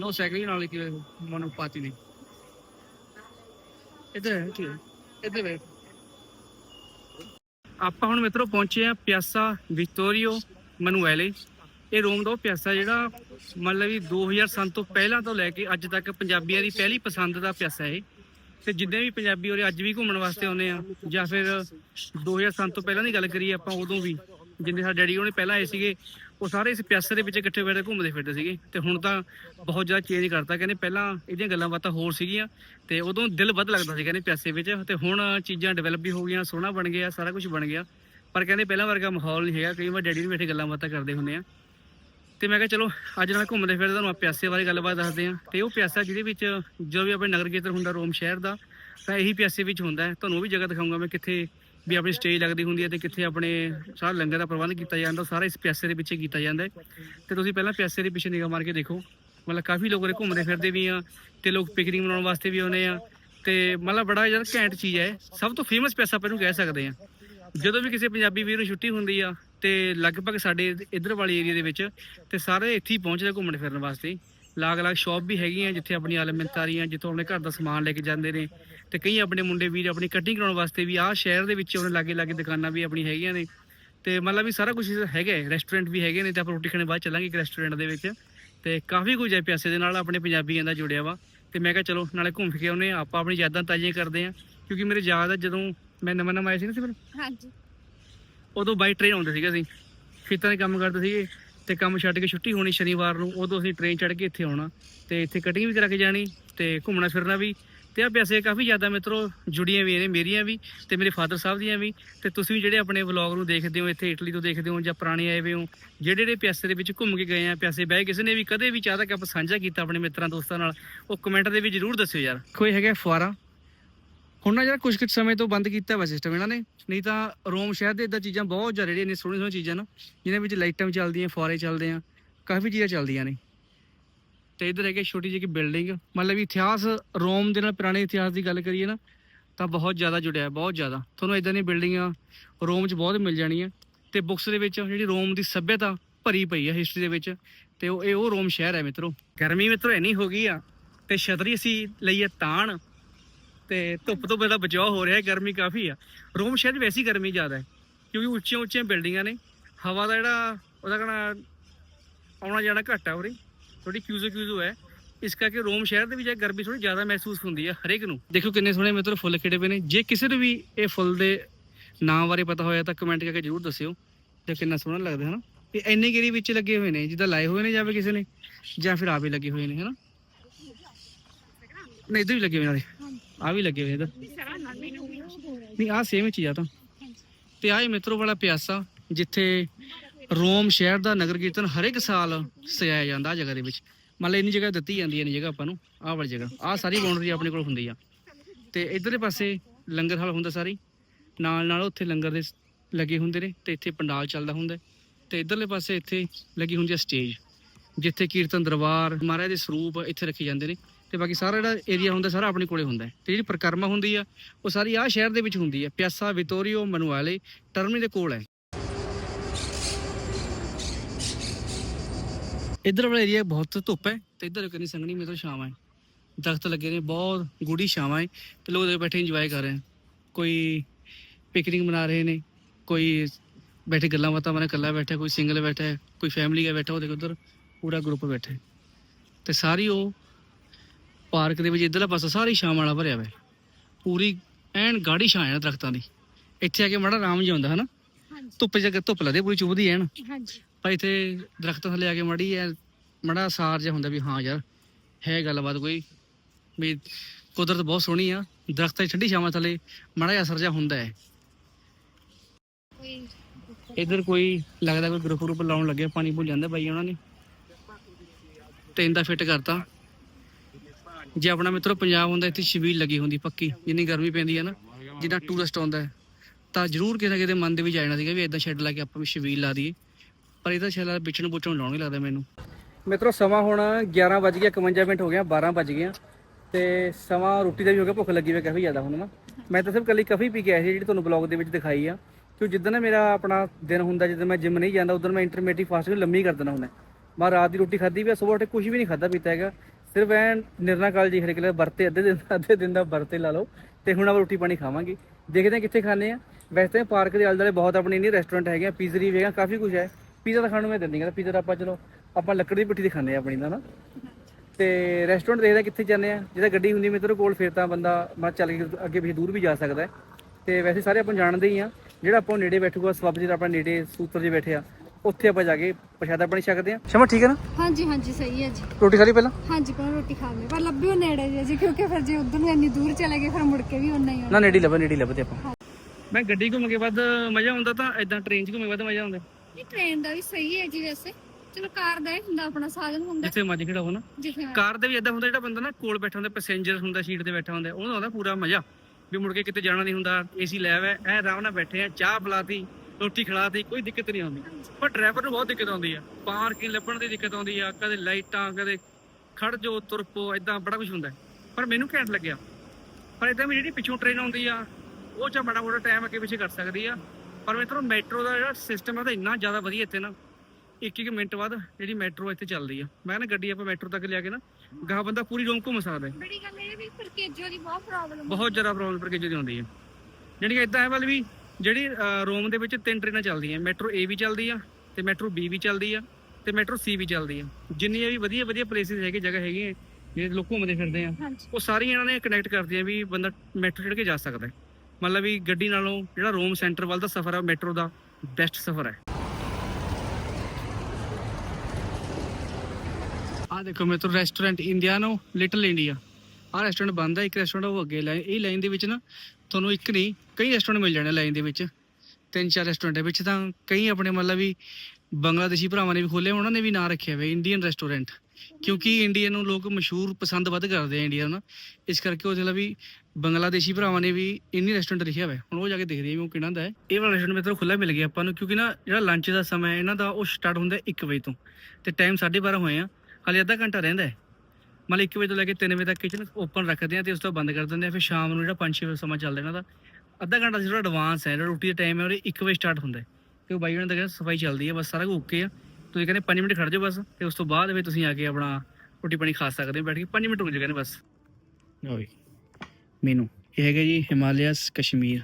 ਨੋ ਸਾਈਕਲਿੰਗ ਨਾਲ ਕਿ ਮਨ ਪਾਤੀ ਨਹੀਂ। ਇੱਧਰ ਕੀ ਇੱਧਰ ਵੇ ਆਪਾਂ ਹੁਣ ਮਿੱਤਰੋ ਪਹੁੰਚੇ ਆ ਪਿਆਸਾ ਵਿਕਟੋਰੀਓ ਮਨੂਐਲੇ। ਇਹ ਰੋਮ ਦਾ, ਪਿਆਸਾ ਜਿਹੜਾ ਮਤਲਬ ਵੀ 2000 ਤੋਂ ਪਹਿਲਾਂ ਤੋਂ ਲੈ ਕੇ ਅੱਜ ਤੱਕ ਪੰਜਾਬੀਆਂ ਦੀ ਪਹਿਲੀ ਪਸੰਦ ਦਾ ਪਿਆਸਾ ਹੈ ਤੇ ਜਿੰਨੇ ਵੀ ਪੰਜਾਬੀ ਉਰੇ ਅੱਜ ਵੀ ਘੁੰਮਣ ਵਾਸਤੇ ਆਉਂਦੇ ਆ, ਜਾਂ ਫਿਰ 2000 ਤੋਂ ਪਹਿਲਾਂ ਦੀ ਗੱਲ ਕਰੀਏ ਆਪਾਂ ਉਦੋਂ ਵੀ, ਜਿੰਨੇ ਸਾਡੇ ਡੈਡੀ ਉਹਨੇ ਪਹਿਲਾਂ ਆਏ ਸੀਗੇ, ਉਹ ਸਾਰੇ ਇਸ ਪਿਆਸੇ ਦੇ ਵਿੱਚ ਇਕੱਠੇ ਬੈਠੇ ਘੁੰਮਦੇ ਫਿਰਦੇ ਸੀਗੇ। ਤੇ ਹੁਣ ਤਾਂ ਬਹੁਤ ਜ਼ਿਆਦਾ ਚੇਂਜ ਕਰਤਾ, ਕਹਿੰਦੇ ਪਹਿਲਾਂ ਇਹਦੀਆਂ ਗੱਲਾਂ ਬਾਤਾਂ ਹੋਰ ਸੀਗੀਆਂ, ਤੇ ਉਦੋਂ ਦਿਲ ਵੱਧ ਲੱਗਦਾ ਸੀ ਕਹਿੰਦੇ ਪਿਆਸੇ ਵਿੱਚ, ਤੇ ਹੁਣ ਚੀਜ਼ਾਂ ਡਿਵੈਲਪ ਵੀ ਹੋ ਗਈਆਂ, ਸੋਹਣਾ ਬਣ ਗਿਆ, ਸਾਰਾ ਕੁਝ ਬਣ ਗਿਆ। ਪਰ ਕਹਿੰਦੇ ਪਹਿਲਾਂ ਵਰਗਾ ਮਾਹੌਲ ਨਹੀਂ ਹੈਗਾ, ਕਈ ਵਾਰ ਡੈਡੀ ਨੂੰ ਬੈਠੇ ਗੱਲਾਂ ਬਾਤਾਂ ਕਰਦੇ ਹੁੰਦੇ ਆ। ਤੇ ਮੈਂ ਕਿਹਾ ਚਲੋ, ਅੱਜ ਨਾਲ ਘੁੰਮਦੇ ਫਿਰਦੇ ਤੁਹਾਨੂੰ ਆ ਪਿਆਸੇ ਬਾਰੇ ਗੱਲਬਾਤ ਦੱਸਦੇ ਆ ਤੇ ਉਹ ਪਿਆਸਾ ਜਿਹਦੇ ਵਿੱਚ ਜੋ ਵੀ ਆਪਣੇ ਨਗਰ ਕੀਰਤਨ ਹੁੰਦਾ ਰੋਮ ਸ਼ਹਿਰ ਦਾ, ਤਾਂ ਇਹੀ ਪਿਆਸੇ ਵਿੱਚ ਹੁੰਦਾ ਤੁਹਾਨੂੰ ਉਹ ਵੀ ਜਗ੍ਹਾ ਦਿਖਾਉਂਗਾ ਮੈਂ ਕਿੱਥੇ ਵੀ ਆਪਣੀ ਸਟੇਜ ਲੱਗਦੀ ਹੁੰਦੀ ਹੈ ਤੇ ਕਿੱਥੇ ਆਪਣੇ ਸਾਰਾ ਲੰਗਰ ਦਾ ਪ੍ਰਬੰਧ ਕੀਤਾ ਜਾਂਦਾ ਸਾਰਾ ਇਸ ਪਿਆਸੇ ਦੇ ਪਿੱਛੇ ਕੀਤਾ ਜਾਂਦਾ ਹੈ। ਤੇ ਤੁਸੀਂ ਪਹਿਲਾਂ ਪਿਆਸੇ ਦੇ ਪਿੱਛੇ ਨਿਗਾਹ ਮਾਰ ਕੇ ਦੇਖੋ, ਮਤਲਬ ਕਾਫੀ ਲੋਕ ਉਰੇ ਘੁੰਮਦੇ ਫਿਰਦੇ ਵੀ ਆ ਤੇ ਲੋਕ ਪਿਕਨਿਕ ਮਨਾਉਣ ਵਾਸਤੇ ਵੀ ਆਉਂਦੇ ਆ। ਤੇ ਮਤਲਬ ਬੜਾ ਯਾਰ ਘੈਂਟ ਚੀਜ਼ ਹੈ, ਸਭ ਤੋਂ ਫੇਮਸ ਪਿਆਸਾ ਆਪਾਂ ਇਹਨੂੰ ਕਹਿ ਸਕਦੇ ਆ ਜਦੋਂ ਵੀ ਕਿਸੇ ਪੰਜਾਬੀ ਵੀਰ ਨੂੰ ਛੁੱਟੀ ਹੁੰਦੀ ਆ ਤੇ ਲਗਭਗ ਸਾਡੇ ਇਧਰ ਵਾਲੀ ਏਰੀਆ ਦੇ ਵਿੱਚ ਤੇ ਸਾਰੇ ਇੱਥੇ ਹੀ ਪਹੁੰਚਦੇ ਘੁੰਮਣ ਫਿਰਨ ਵਾਸਤੇ। ਲਾਗ-ਲਾਗ ਸ਼ਾਪ ਵੀ ਹੈਗੀਆਂ, ਜਿੱਥੇ ਆਪਣੀ ਆਲਮੰਤਾਰੀਆਂ ਜਿੱਥੋਂ ਆਪਣੇ ਘਰ ਦਾ ਸਮਾਨ ਲੈ ਕੇ ਜਾਂਦੇ ਨੇ। ਤੇ ਕਈ ਆਪਣੇ ਮੁੰਡੇ ਵੀਰ ਆਪਣੀ ਕਟਿੰਗ ਕਰਾਉਣ ਵਾਸਤੇ ਵੀ ਆਹ ਸ਼ਹਿਰ ਦੇ ਵਿੱਚ ਉਹਨੇ ਲਾਗੇ-ਲਾਗੇ ਦੁਕਾਨਾਂ ਵੀ ਆਪਣੀ ਹੈਗੀਆਂ ਨੇ। ਤੇ ਮਤਲਬ ਵੀ ਸਾਰਾ ਕੁਝ ਹੈਗਾ ਰੈਸਟੋਰੈਂਟ ਵੀ ਹੈਗੇ ਨੇ ਤੇ ਆਪਾਂ ਰੋਟੀ ਖਾਣੇ ਬਾਅਦ ਚੱਲਾਂਗੇ ਇੱਕ ਰੈਸਟੋਰੈਂਟ ਦੇ ਵਿੱਚ। ਤੇ ਕਾਫੀ ਕੁਝ ਹੈ ਪਿਆਸੇ ਦੇ ਨਾਲ ਆਪਣੇ ਪੰਜਾਬੀਆਂ ਦਾ ਜੁੜਿਆ ਵਾ। ਤੇ ਮੈਂ ਕਿਹਾ ਚਲੋ ਨਾਲੇ ਘੁੰਮ ਫਿਰ ਕੇ ਆਉਨੇ ਆਪਾਂ ਆਪਣੀ ਯਾਦਾਂ ਤਾਜ਼ੀਆਂ ਕਰਦੇ ਆ ਕਿਉਂਕਿ ਮੇਰੇ ਯਾਦ ਆ ਜਦੋਂ ਮੈਂ ਨਵਾਂ ਨਵਾਂ ਆਇਆ ਸੀ ਨਾ ਸੀ ਫਿਰ? ਹਾਂਜੀ। ਉਦੋਂ ਬਾਈ ਟ੍ਰੇਨ ਆਉਂਦੇ ਸੀਗੇ ਅਸੀਂ। ਖੇਤਾਂ ਦੇ ਕੰਮ ਕਰਦੇ ਸੀਗੇ ਤੇ ਕੰਮ ਛੱਡ ਕੇ ਛੁੱਟੀ ਹੋਣੀ ਸ਼ਨੀਵਾਰ ਨੂੰ, ਉਦੋਂ ਅਸੀਂ ਟ੍ਰੇਨ ਚੜ੍ਹ ਕੇ ਇੱਥੇ ਆਉਣਾ। ਤੇ ਇੱਥੇ ਕਟਿੰਗ ਵੀ ਕਰਾ ਕੇ ਜਾਣੀ ਤੇ ਘੁੰਮਣਾ ਫਿਰਨਾ ਵੀ। ਤੇ ਆ ਪਿਆਸੇ ਕਾਫੀ ਜ਼ਿਆਦਾ ਮਿੱਤਰੋ, ਜੁੜੀਆਂ ਵੀ ਨੇ ਮੇਰੀਆਂ ਵੀ ਤੇ ਮੇਰੇ ਫਾਦਰ ਸਾਹਿਬ ਦੀਆਂ ਵੀ। ਤੇ ਤੁਸੀਂ ਵੀ ਜਿਹੜੇ ਆਪਣੇ ਵਲੌਗ ਨੂੰ ਦੇਖਦੇ ਹੋ, ਇੱਥੇ ਇਟਲੀ ਤੋਂ ਦੇਖਦੇ ਹੋ ਜਾਂ ਪੁਰਾਣੇ ਆਏ ਹੋਏ ਹੋ ਜਿਹੜੇ ਜਿਹੜੇ ਪਿਆਸੇ ਦੇ ਵਿੱਚ ਘੁੰਮ ਕੇ ਗਏ ਆ ਪਿਆਸੇ ਬਹਿ ਕਿਸੇ ਨੇ ਵੀ ਕਦੇ ਵੀ ਚਾਹ ਦਾ ਕੱਪ ਸਾਂਝਾ ਕੀਤਾ ਆਪਣੇ ਮਿੱਤਰਾਂ, ਦੋਸਤਾਂ ਨਾਲ, ਉਹ ਕਮੈਂਟ ਦੇ ਵਿੱਚ ਜ਼ਰੂਰ ਦੱਸਿਓ ਯਾਰ। ਕੋਈ ਹੈਗਾ ਫੁਆਰਾ? ਹੁਣ ਨਾ ਜਿਹੜਾ ਕੁਝ ਕੁ ਸਮੇਂ ਤੋਂ ਬੰਦ ਕੀਤਾ ਹੋਇਆ ਸਿਸਟਮ ਇਹਨਾਂ ਨੇ, ਨਹੀਂ ਤਾਂ ਰੋਮ ਸ਼ਹਿਰ ਦੇ ਇਦਾਂ ਚੀਜ਼ਾਂ ਬਹੁਤ ਜ਼ਿਆਦਾ ਜਿਹੜੀਆਂ ਨੇ ਸੋਹਣੀਆਂ ਸੋਹਣੀਆਂ ਚੀਜ਼ਾਂ ਨਾ ਜਿਨ੍ਹਾਂ ਵਿੱਚ ਲਾਈਟਾਂ ਵੀ ਚੱਲਦੀਆਂ, ਫੁਆਰੇ ਚੱਲਦੇ ਆ, ਕਾਫੀ ਚੀਜ਼ਾਂ ਚੱਲਦੀਆਂ ਨੇ। ਤੇ ਇਧਰ ਹੈਗੇ ਛੋਟੀ ਜਿਹੀ ਬਿਲਡਿੰਗ, ਮਤਲਬ ਇਤਿਹਾਸ ਰੋਮ ਦੇ ਨਾਲ ਪੁਰਾਣੇ ਇਤਿਹਾਸ ਦੀ ਗੱਲ ਕਰੀਏ ਨਾ, ਤਾਂ ਬਹੁਤ ਜ਼ਿਆਦਾ ਜੁੜਿਆ, ਬਹੁਤ ਜ਼ਿਆਦਾ। ਤੁਹਾਨੂੰ ਇਦਾਂ ਦੀਆਂ ਬਿਲਡਿੰਗਾਂ ਰੋਮ 'ਚ ਬਹੁਤ ਮਿਲ ਜਾਣੀਆਂ ਤੇ ਬੁੱਕਸ ਦੇ ਵਿੱਚ ਜਿਹੜੀ ਰੋਮ ਦੀ ਸੱਭਿਅਤਾ ਭਰੀ ਪਈ ਹੈ ਹਿਸਟਰੀ ਦੇ ਵਿੱਚ, ਤੇ ਉਹ ਇਹ ਉਹ ਰੋਮ ਸ਼ਹਿਰ ਹੈ ਮਿੱਤਰੋ। ਗਰਮੀ ਮਿੱਤਰੋ ਐਨੀ ਹੋ ਗਈ ਆ, ਤੇ ਛਤਰੀ ਅਸੀਂ ਲਈਏ ਤਾਣ ਤੇ ਧੁੱਪ ਤੋਂ ਬੜਾ ਬਚਾਅ ਹੋ ਰਿਹਾ, ਗਰਮੀ ਕਾਫੀ ਆ। ਰੋਮ ਸ਼ਹਿਰ 'ਚ ਵੈਸੀ ਗਰਮੀ ਜ਼ਿਆਦਾ ਹੈ, ਕਿਉਂਕਿ ਉੱਚੀਆਂ ਉੱਚੀਆਂ ਬਿਲਡਿੰਗਾਂ ਨੇ। ਹਵਾ ਦਾ ਜਿਹੜਾ ਉਹਦਾ ਕਹਣਾ ਆਉਣਾ ਜਾਣਾ ਘੱਟ ਆ ਉਰੇ ਥੋੜੀ ਕਿਊਜ਼ੋ ਕਿਊਜ਼ੋ ਹੈ। ਇਸ ਕਰਕੇ ਰੋਮ ਸ਼ਹਿਰ ਦੇ ਵਿੱਚ ਇਹ ਗਰਮੀ ਥੋੜੀ ਜ਼ਿਆਦਾ ਮਹਿਸੂਸ ਹੁੰਦੀ ਹੈ ਹਰੇਕ ਨੂੰ। ਦੇਖੋ ਕਿੰਨੇ ਸੋਹਣੇ ਮਿੱਤਰ ਫੁੱਲ ਖਿੜੇ ਪਏ ਨੇ। ਜੇ ਕਿਸੇ ਨੂੰ ਵੀ ਇਹ ਫੁੱਲ ਦੇ ਨਾਮ ਬਾਰੇ ਪਤਾ ਹੋਇਆ ਤਾਂ ਕਮੈਂਟ ਕਰਕੇ ਜਰੂਰ ਦੱਸਿਓ। ਤੇ ਕਿੰਨਾ ਸੋਹਣਾ ਲੱਗਦਾ ਹੈ ਨਾ ਇਹ ਇੰਨੇ ਗੇਰੀ ਵਿੱਚ ਲੱਗੇ ਹੋਏ ਨੇ, ਜਿੱਦਾਂ ਲਾਏ ਹੋਏ ਨੇ ਜਾਂ ਫਿਰ ਕਿਸੇ ਨੇ, ਜਾਂ ਫਿਰ ਆਪੇ ਲੱਗੇ ਹੋਏ ਨੇ ਹੈ ਨਾ ਨਹੀਂ, ਇਧਰ ਵੀ ਲੱਗੇ ਹੋਏ ਨਾਲੇ। ਆ ਵੀ ਲੱਗੇ ਹੋਏ ਇਧਰ। ਨਹੀਂ ਆ ਸੇਮ ਚੀਜ਼ ਆ ਤਾਂ। ਤੇ ਆਹ ਹੀ ਮਿੱਤਰੋ ਵਾਲਾ ਪਿਆਸਾ, ਜਿੱਥੇ ਰੋਮ ਸ਼ਹਿਰ ਦਾ ਨਗਰ ਕੀਰਤਨ ਹਰ ਇੱਕ ਸਾਲ ਸਜਾਇਆ ਜਾਂਦਾ ਆ ਜਗ੍ਹਾ ਦੇ ਵਿੱਚ। ਮਤਲਬ ਇੰਨੀ ਜਗ੍ਹਾ ਦਿੱਤੀ ਜਾਂਦੀ ਹੈ, ਇੰਨੀ ਜਗ੍ਹਾ ਆਪਾਂ ਨੂੰ, ਆਹ ਵਾਲੀ ਜਗ੍ਹਾ। ਆਹ ਸਾਰੀ ਬਾਉਂਡਰੀ ਆਪਣੇ ਕੋਲ ਹੁੰਦੀ ਆ। ਤੇ ਇਧਰਲੇ ਪਾਸੇ ਲੰਗਰ ਹਾਲ ਹੁੰਦਾ ਸਾਰੀ। ਨਾਲ ਨਾਲ ਉੱਥੇ ਲੰਗਰ ਦੇ ਲੱਗੇ ਹੁੰਦੇ ਨੇ ਤੇ ਇੱਥੇ ਪੰਡਾਲ ਚੱਲਦਾ ਹੁੰਦਾ। ਹੈ। ਤੇ ਇਧਰਲੇ ਪਾਸੇ ਇੱਥੇ ਲੱਗੀ ਹੁੰਦੀ ਹੈ ਸਟੇਜ ਜਿੱਥੇ ਕੀਰਤਨ ਦਰਬਾਰ, ਮਹਾਰਾਜ ਦੇ ਸਰੂਪ ਇੱਥੇ ਰੱਖੇ ਜਾਂਦੇ ਨੇ। ਤੇ ਬਾਕੀ ਸਾਰਾ ਜਿਹੜਾ ਏਰੀਆ ਹੁੰਦਾ, ਸਾਰਾ ਆਪਣੇ ਕੋਲੇ ਹੁੰਦਾ ਹੈ। ਤੇ ਜਿਹੜੀ ਪਰਿਕਰਮਾ ਹੁੰਦੀ ਆ, ਉਹ ਸਾਰੀ ਆਹ ਸ਼ਹਿਰ ਦੇ ਵਿੱਚ ਹੁੰਦੀ ਹੈ ਪਿਆਸਾ ਵਿਟੋਰੀਓ ਮਨੂਆਲੇ, ਟਰਮੀ ਦੇ ਕੋਲ ਹੈ। ਇੱਧਰ ਵਾਲਾ ਏਰੀਆ ਬਹੁਤ ਧੁੱਪ ਹੈ ਤੇ ਇਧਰ ਕਿੰਨੀ ਸੰਘਣੀ ਮੇਤੋਂ ਛਾਂ ਹੈ। ਦਰਖਤ ਲੱਗੇ ਨੇ, ਬਹੁਤ ਗੂੜੀ ਛਾਂ ਹੈ ਤੇ ਲੋਕ ਦੇ ਬੈਠੇ ਇੰਜੋਏ ਕਰ ਰਹੇ ਹਨ ਕੋਈ ਪਿਕਨਿਕ ਮਨਾ ਰਹੇ ਨੇ, ਕੋਈ ਬੈਠੇ ਗੱਲਾਂ ਬਾਤਾਂ ਮਾਰੇ ਇਕੱਲਾ ਬੈਠਾ, ਕੋਈ ਸਿੰਗਲ ਬੈਠਾ, ਕੋਈ ਫੈਮਿਲੀ ਹੈ ਬੈਠਾ ਉਹਦੇ ਦੇਖੋ ਉਧਰ ਪੂਰਾ ਗਰੁੱਪ ਬੈਠੇ ਤੇ ਸਾਰੀ ਉਹ ਪਾਰਕ ਦੇ ਵਿੱਚ ਇਧਰਲਾ ਪਾਸਾ ਸਾਰੀ ਛਾਂ ਵਾਲਾ ਭਰਿਆ ਹੋਇਆ। ਪੂਰੀ ਐਨ ਗਾੜੀ ਛਾਂ ਹੈ ਦਰਖਤਾਂ ਦੀ। ਇੱਥੇ ਆ ਕੇ ਮੜਾ ਆਰਾਮ ਜਿਹਾ ਹੁੰਦਾ ਹਨਾ? ਧੁੱਪ ਜਗ ਧੁੱਪ ਲੱਗਦੀ ਪੂਰੀ ਚੁੱਭਦੀ ਐਨ। ਹਾਂਜੀ। ਪਰ ਇੱਥੇ ਦਰਖਤਾਂ ਥੱਲੇ ਆ ਕੇ ਮੜੀ ਐ ਮੜਾ ਸਾਰ ਜਿਹਾ ਹੁੰਦਾ ਵੀ ਹਾਂ ਯਾਰ ਹੈ ਗੱਲਬਾਤ ਕੋਈ। ਵੀ ਕੁਦਰਤ ਬਹੁਤ ਸੋਹਣੀ ਆ ਦਰਖਤਾਂ ਦੀ ਠੰਡੀ ਛਾਵਾਂ ਥੱਲੇ ਮੜਾ ਜਿਹਾ ਅਸਰ ਜਿਹਾ ਹੁੰਦਾ ਹੈ ਇੱਧਰ ਕੋਈ ਲੱਗਦਾ ਕੋਈ ਗਰੁੱਪ ਗਰੁੱਪ ਲਾਉਣ ਲੱਗੇ ਪਾਣੀ ਭੁੱਲ ਜਾਂਦਾ ਬਾਈ ਉਹਨਾਂ ਨੇ। ਤਿੰਨ ਦਾ ਫਿੱਟ ਕਰਤਾ। ਜੇ ਆਪਣਾ ਮਿੱਤਰੋ ਪੰਜਾਬ ਹੁੰਦਾ, ਇੱਥੇ ਛਬੀਲ ਲੱਗੀ ਹੁੰਦੀ, ਪੱਕੀ, ਜਿੰਨੀ ਗਰਮੀ ਪੈਂਦੀ ਹੈ ਨਾ ਜਿੰਨਾ ਟੂਰਿਸਟ ਆਉਂਦਾ ਹੈ, ਤਾਂ ਜ਼ਰੂਰ ਕਿਸੇ ਨਾ ਕਿਸੇ ਮਨ ਦੇ ਵਿੱਚ ਜਾਣਾ ਸੀਗਾ ਵੀ ਇਦਾਂ ਸ਼ੈੱਡ ਲਾ ਕੇ ਆਪਾਂ ਵੀ ਛਬੀਲ ਲਾ ਦਈਏ, ਪਰ ਇਹਦਾ ਸ਼ੈੱਡ ਵਿਚਣ ਬੁੱਚਣ ਲਾਉਣ ਹੀ ਲੱਗਦਾ ਮੈਨੂੰ। ਮਿੱਤਰੋ, ਸਮਾਂ ਹੁਣ 11 ਵੱਜ ਗਿਆ 51 ਮਿੰਟ ਹੋ ਗਿਆ 12 ਵੱਜ ਗਏ ਤੇ ਸਮਾਂ ਰੋਟੀ ਦਾ ਵੀ ਹੋ ਗਿਆ, ਭੁੱਖ ਲੱਗੀ ਹੋਈ, ਕਾਫੀ ਜ਼ਿਆਦਾ ਹੁਣ ਨਾ। ਮੈਂ ਤਾਂ ਸਿਰਫ ਕੱਲੀ ਕਾਫੀ ਪੀ ਕੇ ਆਇਆ ਸੀ, ਜਿਹੜੀ ਤੁਹਾਨੂੰ ਬਲੌਗ ਦੇ ਵਿੱਚ ਦਿਖਾਈ ਆ, ਕਿਉਂ ਜਿੱਦਾਂ ਮੇਰਾ ਆਪਣਾ ਦਿਨ ਹੁੰਦਾ, ਜਦੋਂ ਮੈਂ ਜਿਮ ਨਹੀਂ ਜਾਂਦਾ ਉਦੋਂ ਮੈਂ ਇੰਟਰਮੀਡੀਏਟ ਫਾਸਟਿੰਗ ਲੰਮੀ ਕਰ ਦਿੰਦਾ ਹੁੰਦਾ। ਮੈਂ ਰਾਤ ਦੀ ਰੋਟੀ ਖਾਧੀ ਵੀ ਸਵੇਰ ਉੱਠ ਕੁਝ ਵੀ ਨਹੀਂ ਖਾਧਾ, ਪੀਤਾ ਹੈਗਾ। ਸਿਰਫ ਐ ਨਿਰਣਾ ਕਾਲ ਜੀ ਹਰੇ ਕਿਲੇ ਵਰਤੇ, ਅੱਧੇ ਦਿਨ ਅੱਧੇ ਦਿਨ ਦਾ ਵਰਤੇ ਲਾ ਲਓ। ਤੇ ਹੁਣ ਆਪਾਂ ਰੋਟੀ ਪਾਣੀ ਖਾਵਾਂਗੇ। ਦੇਖਦੇ ਹਾਂ ਕਿੱਥੇ ਖਾਣੇ ਆ ਵੈਸੇ ਤਾਂ ਪਾਰਕ ਦੇ ਆਲੇ ਦੁਆਲੇ ਬਹੁਤ ਆਪਣੇ ਇੰਨੀ ਰੈਸਟੋਰੈਂਟ ਹੈਗੇ ਆ ਪੀਜ਼ਰੀ ਵੀ ਹੈਗਾ, ਕਾਫੀ ਕੁਝ ਹੈ। ਪੀਜ਼ਾ ਤਾਂ ਖਾਣ ਨੂੰ ਮੈਂ ਦਿੰਦੀ ਕਹਿੰਦਾ ਪੀਜ਼ਾ ਤਾਂ ਆਪਾਂ ਚਲੋ, ਆਪਾਂ ਲੱਕੜ ਦੀ ਭੱਠੀ ਤੇ ਖਾਂਦੇ ਆ ਆਪਣੀ ਦਾ ਨਾ। ਤੇ ਰੈਸਟੋਰੈਂਟ ਦੇਖਦਾ ਕਿੱਥੇ ਜਾਂਦੇ ਆ ਜਿਹਦਾ ਗੱਡੀ ਹੁੰਦੀ ਮੇਰੇ ਕੋਲ, ਫਿਰ ਤਾਂ ਬੰਦਾ ਮੈਂ ਚੱਲ ਕੇ ਅੱਗੇ ਪਿੱਛੇ ਦੂਰ ਵੀ ਜਾ ਸਕਦਾ ਹੈ। ਤੇ ਵੈਸੇ ਸਾਰੇ ਆਪਾਂ ਜਾਣਦੇ ਹੀ ਆ ਜਿਹੜਾ ਆਪਾਂ ਨੇੜੇ ਬੈਠੂਗਾ, ਸਵੱਬ ਜਿਹੜਾ ਆਪਾਂ ਨੇੜੇ ਸੂਤਰ ਜੇ ਬੈਠੇ ਆ। ਉੱਥੇ ਆਪਾਂ ਜਾ ਕੇ ਪ੍ਰਸ਼ਾਦਾ ਪਾਣੀ ਛਕਦੇ ਆ ਸ਼ਮਾ ਠੀਕ ਹੈ ਨਾ? ਹਾਂਜੀ ਹਾਂਜੀ ਸਹੀ ਹੈ ਜੀ। ਰੋਟੀ ਖਾ ਲਈ ਪਹਿਲਾਂ? ਹਾਂਜੀ ਪਰ ਰੋਟੀ ਖਾ ਲਈ। ਪਰ ਲੱਭਿਓ ਨੇੜੇ ਜੀ ਜੀ ਕਿਉਂਕਿ ਫਿਰ ਜੇ ਉਧਰ ਨੂੰ ਇੰਨੀ ਦੂਰ ਚਲੇ ਗਏ ਫਿਰ ਮੁੜ ਕੇ ਵੀ ਉਨਾ ਹੀ ਨਾ ਆਉਣਾ ਨੇੜੇ ਲੱਭ ਨੇੜੇ ਲੱਭਦੇ ਆਪਾਂ। ਮੈਂ ਗੱਡੀ ਘੁੰਮ ਕੇ ਵੱਧ ਮਜ਼ਾ ਆਉਂਦਾ ਤਾਂ ਐਦਾਂ ਟ੍ਰੇਨ 'ਚ ਘੁੰਮ ਕੇ ਵੱਧ ਮਜ਼ਾ ਆਉਂਦਾ। ਇਹ ਟ੍ਰੇਨ ਦਾ ਵੀ ਸਹੀ ਹੈ ਜੀ ਵੈਸੇ। ਚਲੋ ਕਾਰ ਦਾ ਇਹ ਹੁੰਦਾ ਆਪਣਾ ਸਾਧਨ ਹੁੰਦਾ। ਜਿੱਥੇ ਮੱਝ ਖੜਾ ਹੋ ਨਾ। ਜਿੱਥੇ ਕਾਰ ਦੇ ਵੀ ਇਦਾਂ ਹੁੰਦਾ ਜਿਹੜਾ ਬੰਦਾ ਨਾ ਕੋਲ ਬੈਠਾ ਹੁੰਦਾ ਪੈਸੇਂਜਰ ਹੁੰਦਾ ਸੀਟ ਤੇ ਬੈਠਾ ਹੁੰਦਾ ਉਹਨੂੰ ਆਉਂਦਾ ਪੂਰਾ ਮਜ਼ਾ। ਵੀ ਮੁੜ ਕੇ ਕਿਤੇ ਜਾਣਾ ਨਹੀਂ ਹੁੰਦਾ ਏਸੀ ਲੈ ਆਵੇ ਐ ਆਰਾਮ ਨਾਲ ਬੈਠੇ ਆ ਚਾਹ ਪਿਲਾਤੀ। ਰੋਟੀ ਖਿਲਾਤੀ ਕੋਈ ਦਿੱਕਤ ਨਹੀਂ ਆਉਂਦੀ। ਪਰ ਡਰਾਈਵਰ ਨੂੰ ਬਹੁਤ ਦਿੱਕਤ ਆਉਂਦੀ ਆ। ਪਾਰਕਿੰਗ ਲੱਭਣ ਦੀ ਦਿੱਕਤ ਆਉਂਦੀ ਆ ਕਦੇ ਲਾਈਟਾਂ ਕਦੇ ਖੜ ਜੋ ਤੁਰ ਪੋ ਇਦਾਂ ਬੜਾ ਕੁਝ ਹੁੰਦਾ। ਪਰ ਮੈਨੂੰ ਘੈਂਟ ਲੱਗਿਆ। ਪਰ ਇਦਾਂ ਵੀ ਜਿਹੜੀ ਪਿੱਛੋਂ ਟ੍ਰੇਨ ਆਉਂਦੀ ਆ ਉਹ ਚ ਬੜਾ ਮੋਟਾ ਟਾਈਮ ਅੱਗੇ ਪਿੱਛੇ ਕਰ ਸਕਦੀ ਆ। ਪਰ ਮਿੱਤਰੋ ਮੈਟਰੋ ਦਾ ਜਿਹੜਾ ਸਿਸਟਮ ਆ ਤਾਂ ਇੰਨਾ ਜ਼ਿਆਦਾ ਵਧੀਆ ਇੱਥੇ ਨਾ ਇੱਕ ਇੱਕ ਮਿੰਟ ਬਾਅਦ ਜਿਹੜੀ ਮੈਟਰੋ ਇੱਥੇ ਚੱਲਦੀ ਆ। ਮੈਂ ਨਾ ਗੱਡੀ ਆਪਾਂ ਮੈਟਰੋ ਤੱਕ ਲਿਆ ਕੇ ਨਾ ਗਾਹ ਬੰਦਾ ਪੂਰੀ ਰੋਮ ਘੁੰਮ ਸਕਦਾ ਹੈ। ਬੜੀ ਗੱਲ ਇਹ ਵੀ ਫਿਰ ਕੇਜੋ ਦੀ ਬਹੁਤ ਪ੍ਰੋਬਲਮ ਬਹੁਤ ਜ਼ਿਆਦਾ ਪ੍ਰੋਬਲਮ ਪਰ ਕਿਜੇ ਦੀ ਆਉਂਦੀ ਹੈ ਜਿਹੜੀ ਕਿ ਇਦਾਂ ਹੈ ਵੱਲ ਵੀ ਜਿਹੜੀ ਰੋਮ ਦੇ ਵਿੱਚ ਤਿੰਨ ਟ੍ਰੇਨਾਂ ਚੱਲਦੀਆਂ ਮੈਟਰੋ A ਵੀ ਚੱਲਦੀ ਆ ਤੇ ਮੈਟਰੋ B ਵੀ ਚੱਲਦੀ ਆ ਤੇ ਮੈਟਰੋ C ਵੀ ਚੱਲਦੀ ਆ। ਜਿੰਨੀਆਂ ਵੀ ਵਧੀਆ ਵਧੀਆ ਪਲੇਸਿਸ ਹੈਗੇ ਜਗ੍ਹਾ ਹੈਗੀਆਂ ਜਿਹੜੇ ਲੋਕ ਘੁੰਮਦੇ ਫਿਰਦੇ ਆ ਉਹ ਸਾਰੀਆਂ ਇਹਨਾਂ ਨੇ ਕਨੈਕਟ ਕਰਦੀਆਂ ਵੀ ਬੰਦਾ ਮੈਟਰੋ ਚੜ੍ਹ ਕੇ ਜਾ ਸਕਦਾ ਹੈ। ਮਤਲਬ ਵੀ ਗੱਡੀ ਨਾਲੋਂ ਜਿਹੜਾ ਰੋਮ ਸੈਂਟਰ ਵੱਲ ਦਾ ਸਫ਼ਰ ਆ ਮੈਟਰੋ ਦਾ ਬੈਸਟ ਸਫ਼ਰ ਹੈ। ਆ ਦੇਖੋ metro restaurant Indiano Little India ਆ ਰੈਸਟੋਰੈਂਟ ਬੰਦ ਹੈ ਇੱਕ ਰੈਸਟੋਰੈਂਟ ਉਹ ਅੱਗੇ ਲਾਈਨ ਇਹ ਲਾਈਨ ਦੇ ਵਿੱਚ ਨਾ ਤੁਹਾਨੂੰ ਇੱਕ ਨਹੀਂ, ਕਈ ਰੈਸਟੋਰੈਂਟ ਮਿਲ ਜਾਣੇ ਲਾਈਨ ਦੇ ਵਿੱਚ। ਤਿੰਨ ਚਾਰ ਰੈਸਟੋਰੈਂਟ ਦੇ ਵਿੱਚ ਤਾਂ ਕਈ ਆਪਣੇ ਮਤਲਬ ਵੀ ਬੰਗਲਾਦੇਸ਼ੀ ਭਰਾਵਾਂ ਨੇ ਵੀ ਖੋਲੇ ਉਹਨਾਂ ਨੇ ਵੀ ਨਾਂ ਰੱਖਿਆ ਹੋਇਆ ਇੰਡੀਅਨ ਰੈਸਟੋਰੈਂਟ ਕਿਉਂਕਿ ਇੰਡੀਆ ਨੂੰ ਲੋਕ ਮਸ਼ਹੂਰ ਪਸੰਦ ਵੱਧ ਕਰਦੇ ਆ ਇੰਡੀਆ ਨੂੰ। ਇਸ ਕਰਕੇ ਉਹ ਜਿਹੜਾ ਵੀ ਬੰਗਲਾਦੇਸ਼ੀ ਭਰਾਵਾਂ ਨੇ ਵੀ ਇੰਨੀ ਰੈਸਟੋਰੈਂਟ ਲਿਖਿਆ ਹੋਇਆ ਹੁਣ ਉਹ ਜਾ ਕੇ ਦੇਖਦੇ ਆ ਵੀ ਉਹ ਕਿਹਨਾਂ ਦਾ ਹੈ। ਇਹ ਵਾਲਾ ਰੈਸਟੋਰੈਂਟ ਮਿੱਤਰੋ ਖੁੱਲਾ ਮਿਲ ਗਿਆ ਆਪਾਂ ਨੂੰ, ਕਿਉਂਕਿ ਨਾ ਜਿਹੜਾ ਲੰਚ ਦਾ ਸਮਾਂ ਹੈ, ਇਹਨਾਂ ਦਾ ਉਹ ਸਟਾਰਟ ਹੁੰਦਾ 1 ਵਜੇ ਤੋਂ। ਤੇ ਟਾਈਮ 12:30 ਹੋਏ ਆ, ਹਾਲੇ ਅੱਧਾ ਘੰਟਾ ਰਹਿੰਦਾ ਹੈ। ਮਤਲਬ 1 ਵਜੇ ਤੋਂ ਲੈ ਕੇ 3 ਵਜੇ ਤੱਕ ਕਿਚਨ ਓਪਨ ਰੱਖਦੇ ਆ ਤੇ ਉਸ ਤੋਂ ਬੰਦ ਕਰ ਦਿੰਦੇ ਆ, ਫਿਰ ਸ਼ਾਮ ਨੂੰ ਜਿਹੜਾ 5-6 ਵਜੇ ਸਮਾਂ ਚੱਲਦਾ ਇਹਨਾਂ ਦਾ, ਅੱਧਾ ਘੰਟਾ ਜਿਹੜਾ ਐਡਵਾਂਸ ਹੈ, ਜਿਹੜਾ ਰੋਟੀ ਦਾ ਟਾਈਮ ਹੈ ਉਹ 1 ਵਜੇ ਸਟਾਰਟ ਹੁੰਦਾ ਕਿਉਂਕਿ ਬਾਈ ਉਹਨਾਂ ਦਾ ਕਹਿੰਦਾ ਸਫ਼ਾਈ ਚੱਲਦੀ ਹੈ, ਬਸ ਸਾਰਾ ਕੁਝ ਓਕੇ ਆ। ਤੁਸੀਂ ਕਹਿੰਦੇ 5 ਮਿੰਟ ਖੜ ਜਾਓ ਬਸ, ਤੇ ਉਸ ਤੋਂ ਬਾਅਦ ਫਿਰ ਤੁਸੀਂ ਆ ਕੇ ਆਪਣਾ ਰੋਟੀ ਪਾਣੀ ਖਾ ਸਕਦੇ ਹੋ, ਬੈਠ ਕੇ 5 ਮਿੰਟ ਰੁਕ ਜਾਓ ਕਹਿੰਦੇ ਬਸ। ਓਏ ਮੈਨੂੰ, ਇਹ ਹੈਗਾ ਜੀ ਹਿਮਾਲਿਆਸ ਕਸ਼ਮੀਰ,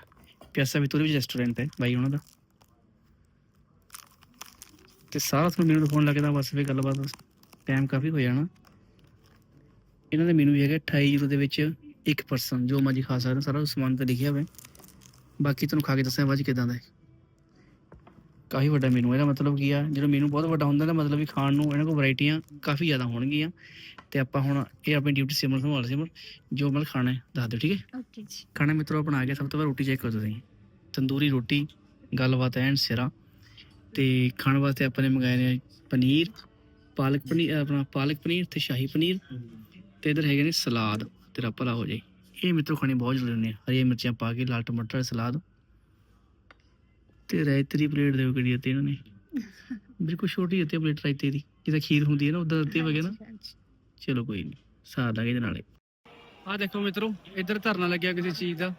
ਪਿਆਸਾ ਵਿਤੋਰ ਵਿੱਚ ਰੈਸਟੋਰੈਂਟ ਹੈ ਬਾਈ ਉਹਨਾਂ ਦਾ। ਤੇ ਸਾਰਾ ਤੁਹਾਨੂੰ ਮੈਨੂੰ ਫੋਨ ਲੱਗਦਾ ਬਸ ਫਿਰ ਗੱਲਬਾਤ ਟਾਈਮ ਕਾਫੀ ਹੋ ਜਾਣਾ। ਇਹਨਾਂ ਦਾ ਮੈਨੂੰ ਵੀ ਹੈਗਾ 28 ਯੂਰੋ ਦੇ ਵਿੱਚ ਇੱਕ ਪਰਸਨ ਜੋ ਮਰਜ਼ੀ ਖਾ ਸਕਦਾ ਸਾਰਾ ਸਮਾਨ ਤੇ ਲਿਖਿਆ ਹੋਇਆ। ਬਾਕੀ ਤੁਹਾਨੂੰ ਖਾ ਕੇ ਦੱਸਾਂ ਬਾਅਦ ਕਿਦਾਂ ਦਾ ਹੈ। ਕਾਫੀ ਵੱਡਾ ਮੈਨੂੰ ਇਹਦਾ ਮਤਲਬ ਕੀ ਆ ਜਦੋਂ ਮੈਨੂੰ ਬਹੁਤ ਵੱਡਾ ਹੁੰਦਾ ਤਾਂ ਮਤਲਬ ਵੀ ਖਾਣ ਨੂੰ ਇਹਨਾਂ ਕੋਲ ਵੈਰਾਈਟੀਆਂ ਕਾਫੀ ਜ਼ਿਆਦਾ ਹੋਣਗੀਆਂ। ਤੇ ਆਪਾਂ ਹੁਣ ਇਹ ਆਪਣੀ ਡਿਊਟੀ ਸਿਮਰ ਸੰਭਾਲ ਸਿਮਰ ਜੋ ਮਤਲਬ ਖਾਣਾ ਹੈ ਦੱਸ ਦਿਓ ਠੀਕ ਹੈ? ਓਕੇ ਜੀ। ਖਾਣਾ ਮਿੱਤਰੋ ਆ ਗਿਆ ਸਭ ਤੋਂ ਪਹਿਲਾਂ ਰੋਟੀ ਚੈੱਕ ਕਰੋ ਤੁਸੀਂ। ਤੰਦੂਰੀ ਰੋਟੀ ਗੱਲਬਾਤ ਐਨ ਸਿਰਾ। ਤੇ ਖਾਣ ਵਾਸਤੇ ਆਪਾਂ ਨੇ ਮੰਗਾਏ ਨੇ ਪਨੀਰ ਪਾਲਕ ਪਨੀਰ ਆਪਣਾ ਪਾਲਕ ਪਨੀਰ ਤੇ ਸ਼ਾਹੀ ਪਨੀਰ। ਤੇ ਇਧਰ ਹੈਗੇ ਨੇ ਸਲਾਦ ਤੇਰਾ ਭਲਾ ਹੋ ਜਾਏ। ਇਹ ਮਿੱਤਰੋ ਖਾਣੇ ਬਹੁਤ ਜ਼ਰੂਰੀ ਨੇ ਹਰੀਆਂ ਮਿਰਚਾਂ ਪਾ ਕੇ ਲਾਲ ਟਮਾਟਰ ਸਲਾਦ। ਤੇ ਰਾਇਤੇ ਦੀ ਪਲੇਟ ਦੇ ਕਿਹੜੀ ਦਿੱਤੀ ਇਹਨਾਂ ਨੇ? ਬਿਲਕੁਲ ਛੋਟੀ ਦਿੱਤੀ ਪਲੇਟ ਰਾਇਤੇ ਦੀ। ਜਿੱਦਾਂ ਖੀਰ ਹੁੰਦੀ ਹੈ ਨਾ ਉਦਾਂ ਦਿੱਤੀ ਵਗੇ ਨਾ। ਚਲੋ ਕੋਈ ਨਹੀਂ ਸਾਥ ਆ ਇਹਦੇ ਨਾਲੇ। ਆ ਦੇਖੋ ਮਿੱਤਰੋ ਇੱਧਰ ਧਰਨਾ ਲੱਗਿਆ ਕਿਸੇ ਚੀਜ਼ ਦਾ।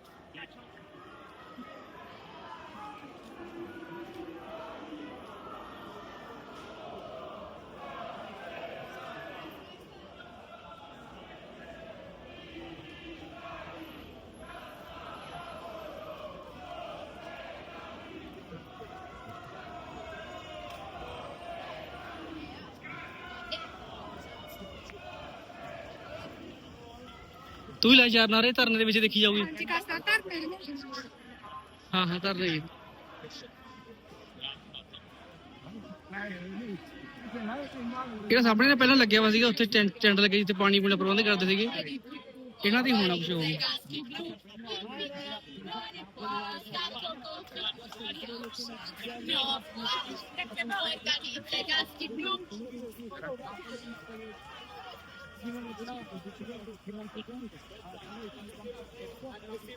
ਤੂੰ ਹੀ ਲੈ ਚਾਰ ਨਾਰੇ ਧਰਨੇ ਦੇ ਵਿੱਚ ਦੇਖੀ ਜਾਊਗੀ। ਹਾਂਜੀ ਧਰਨੇ ਹਾਂ ਹਾਂ ਧਰਨੇ ਜੀ ਇਹਦਾ ਸਾਹਮਣੇ ਨਾ ਪਹਿਲਾਂ ਲੱਗਿਆ ਵਾ ਸੀਗਾ ਉੱਥੇ ਟੈਂਟ ਟੈਂਟ ਲੱਗੇ ਜਿੱਥੇ ਪਾਣੀ ਪੂਣਾ ਪ੍ਰਬੰਧ ਕਰਦੇ ਸੀਗੇ। ਇਹਨਾਂ ਦੀ ਹੋਣਾ ਕੁਛ ਹੋਊ?